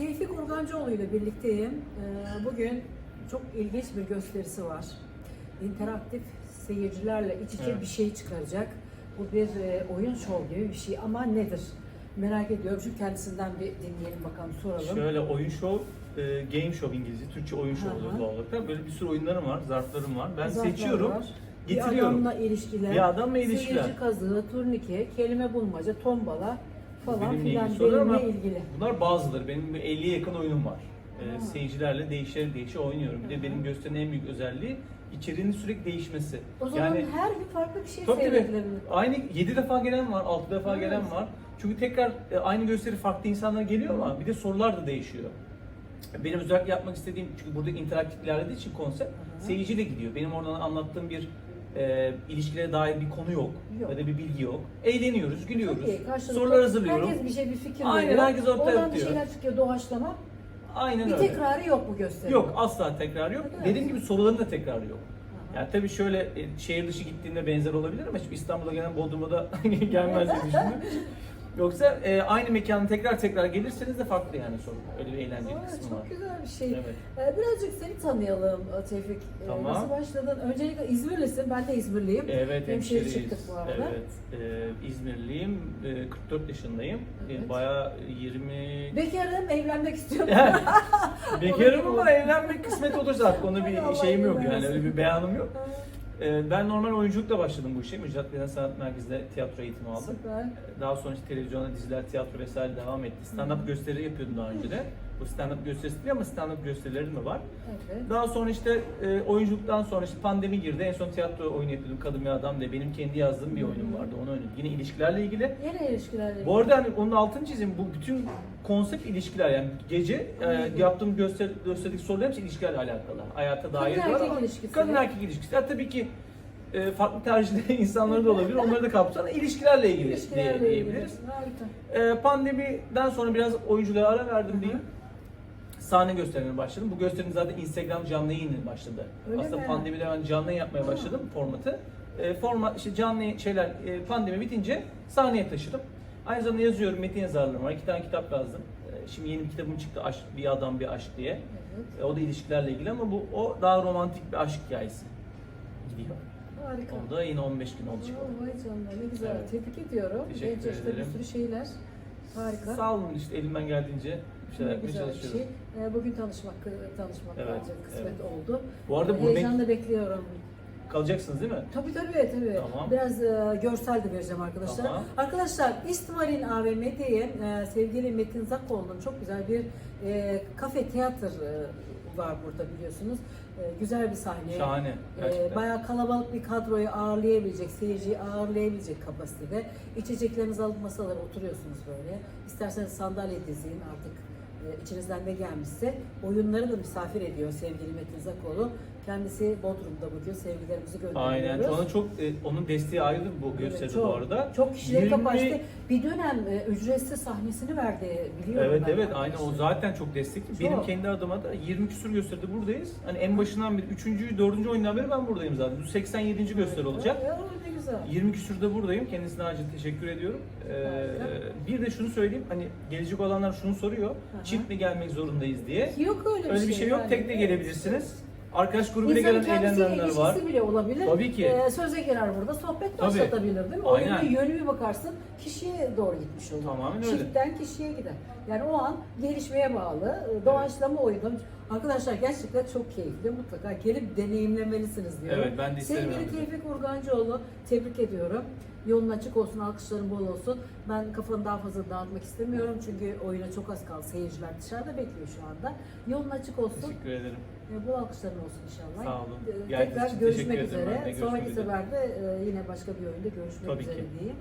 Tevfik Organcıoğlu ile birlikteyim. Ee, Bugün çok ilginç bir gösterisi var. İnteraktif seyircilerle iç içe Evet. bir şey çıkaracak. Bu bir e, oyun şov gibi bir şey ama nedir? Merak ediyorum çünkü kendisinden bir dinleyelim bakalım soralım. Şöyle oyun show, e, game show İngilizce, Türkçe oyun show oluyor doğal olarak. Böyle bir sürü oyunlarım var, zarflarım var. Ben Zarflar seçiyorum, var. getiriyorum. Bir adamla ilişkiler, Bir adamla ilişkiler. seyirci kazığı, turnike, kelime bulmaca, tombala falan Benimle filan ilgili ama benimle ilgili. bunlar bazıları. Benim bir 50'ye yakın oyunum var. E, Ha. seyircilerle değişer değişe oynuyorum. Bir de benim gösterinin en büyük özelliği içeriğinin sürekli değişmesi. O zaman yani her gün farklı bir şey tabii tabii. seyredilebilir. Aynı 7 defa gelen var, 6 defa Evet. gelen var. Çünkü tekrar e, aynı gösteri farklı insanlar geliyor ama bir de sorular da değişiyor. Benim özellikle yapmak istediğim, çünkü burada interaktif ilerlediği için konsept, hı. seyirciyle gidiyor. Benim oradan anlattığım bir e, ilişkilere dair bir konu yok, Yok. ya da bir bilgi yok. Eğleniyoruz, gülüyoruz. Karşılıklı. Sorular hazırlıyorum. Herkes bir şey bir fikir Aynen, veriyor. herkes ortaya Oradan bir atıyor. şeyler çıkıyor doğaçlama. Aynen Bir öyle. tekrarı yok bu gösterinin. Yok, asla tekrar yok. Evet. Dediğim gibi soruların da tekrarı yok. Yani tabii şöyle e, şehir dışı gittiğinde benzer olabilir ama şimdi İstanbul'a gelen Bodrum'a da gelmez diye düşündüm. Yoksa e, aynı mekana tekrar tekrar gelirseniz de farklı yani sorun. Öyle bir eğlenceli Aa, kısmı çok var. güzel bir şey. Evet. Ee, birazcık seni tanıyalım e, Tevfik. Ee, Tamam. Nasıl başladın? Öncelikle İzmirlisin, ben de İzmirliyim. Evet, Hemşire hemşireyiz. çıktık bu arada. Evet, e, İzmirliyim, e, 44 yaşındayım. Evet. E, bayağı 20... Bekarım, evlenmek istiyorum. Bekarım ama evlenmek kısmet olursa artık onu bir Allah şeyim yok yani öyle bir beyanım yok. E, ben normal oyunculukla başladım bu işe. Müjdat Beden Sanat Merkezi'nde tiyatro eğitimi aldım. Süper. Daha sonra işte televizyonda diziler, tiyatro vesaire devam etti. Stand-up gösteri yapıyordum daha önce de. Bu stand-up gösterisi değil ama stand-up gösterilerim de var. Evet. Daha sonra işte e, oyunculuktan sonra işte pandemi girdi. En son tiyatro oyunu yapıyordum. Kadın ve Adam diye. Benim kendi yazdığım bir oyunum vardı. Onu oynadım. Yine ilişkilerle ilgili. Yine ilişkilerle Bu arada hani onun altını çizeyim. Bu bütün konsept ilişkiler yani gece e, yaptığım göster, gösterdeki sorular hepsi ilişkilerle alakalı. Hayata dair Kadın erkek ama ilişkisi. kadın erkek ilişkisi. Ya tabii ki e, farklı tercihli insanları da olabilir. Onları da kapsar. ama ilişkilerle ilgili İlişkilerle diye- ilgili. diyebiliriz. Harika. E, pandemiden sonra biraz oyunculuğa ara verdim diyeyim. Sahne gösterimine başladım. Bu gösterinin zaten Instagram canlı yayını başladı. Öyle Aslında mi? pandemide ben canlı yapmaya başladım formatı. E, format işte canlı şeyler e, pandemi bitince sahneye taşıdım. Aynı zamanda yazıyorum, metin yazarlığım var. İki tane kitap yazdım. E, şimdi yeni bir kitabım çıktı, aşk, Bir Adam Bir Aşk diye. Evet. E, o da ilişkilerle ilgili ama bu o daha romantik bir aşk hikayesi gidiyor. Harika. O da yine 15 gün oldu çıkalı. Oo, Vay canına ne güzel. Evet. Tebrik ediyorum. Teşekkür Genç yaşta bir ederim. sürü şeyler. Harika. Sağ olun işte elimden geldiğince bir şeyler yapmaya güzel bir şey. Ee, Bugün tanışmak tanışmak Evet, bence kısmet evet. oldu. Bu arada bu Heyecanla bekliyorum. Kalacaksınız değil mi? Tabii tabii tabii. Tamam. Biraz e, görsel de vereceğim arkadaşlar. Tamam. Arkadaşlar İstimarin AVM'deyim. E, sevgili Metin Zakoğlu'nun çok güzel bir e, kafe tiyatro e, var burada biliyorsunuz. E, güzel bir sahne. Şahane. E, Gerçekten. bayağı kalabalık bir kadroyu ağırlayabilecek, seyirciyi ağırlayabilecek kapasitede. İçeceklerinizi alıp masalara oturuyorsunuz böyle. İsterseniz sandalye dizin artık içinizden ne gelmişse. Oyunları da misafir ediyor sevgili Metin Zakoğlu. Kendisi Bodrum'da bugün sevgilerimizi gönderiyoruz. Aynen. Ona çok e, onun desteği ayrı bu gösteride Evet, çok, bu arada. Çok kişileri 20 kapasite. Bir dönem e, ücretsiz sahnesini verdi biliyorum Evet ben evet aynen o zaten çok destekli. Çok. Benim kendi adıma da 20 küsur gösteride buradayız. Hani en başından beri 3. 4. oyundan beri ben buradayım zaten. Bu 87. gösteri olacak. Ya, ne güzel. 20 küsürde buradayım. Kendisine acil teşekkür ediyorum. Ee, bir de şunu söyleyeyim. Hani gelecek olanlar şunu soruyor. Aha. Çift mi gelmek zorundayız diye. Yok öyle bir Öyle şey. bir şey yok. yani. Tek de gelebilirsiniz. Arkadaş grubuyla İnsanın gelen kendisiyle eğlenenler var. bile olabilir. Tabii ki. Ee, söze girer burada, sohbet Tabii. başlatabilir değil mi? Aynen. Oyunun yönü bir bakarsın, kişiye doğru gitmiş olur. Tamamen öyle. Çiftten kişiye gider. Yani o an gelişmeye bağlı, e, doğaçlama oyunu. Arkadaşlar gerçekten çok keyifli. Mutlaka gelip deneyimlemelisiniz diyorum. Evet, ben de isterim Sevgili yani. Tevfik Urgancıoğlu, tebrik ediyorum. Yolun açık olsun, alkışların bol olsun. Ben kafanı daha fazla dağıtmak istemiyorum çünkü oyuna çok az kaldı. Seyirciler dışarıda bekliyor şu anda. Yolun açık olsun. Teşekkür ederim. Bol alkışların olsun inşallah. Sağ olun. E, Geldiğiniz Tekrar için görüşmek teşekkür ederim ben de. üzere. Görüşmek Sonraki üzere. seferde e, yine başka bir oyunda görüşmek Tabii üzere ki. diyeyim.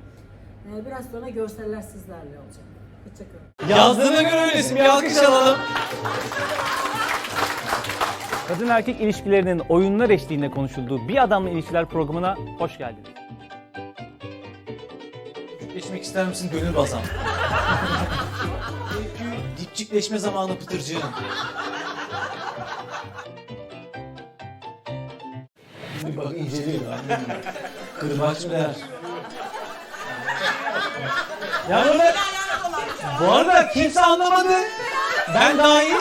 E, Biraz sonra görseller sizlerle olacak. Hoşçakalın. Yazdığına göre öylesin. Bir alkış alalım. Kadın erkek ilişkilerinin oyunlar eşliğinde konuşulduğu Bir Adamla İlişkiler programına hoş geldiniz. Geçmek ister misin gönül bazam? Çünkü dipçikleşme zamanı pıtırcığım. Şimdi bak inceliyor. Kırbaç mı der? Ya burada... Bu arada kimse anlamadı. Ben dahil.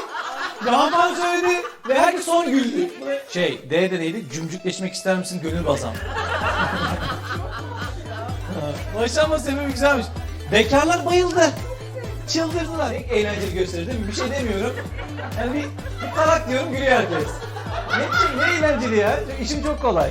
Rahman söyledi ve herkes sonra güldü. Şey, D de neydi? Cümcükleşmek ister misin gönül bazam? Başlanma sebebi güzelmiş. Bekarlar bayıldı. Çıldırdılar. Eğlenceli değil mi? Bir şey demiyorum. Yani bir, bir tarak diyorum gülüyor herkes. Ne, ne eğlenceli ya. İşim çok kolay.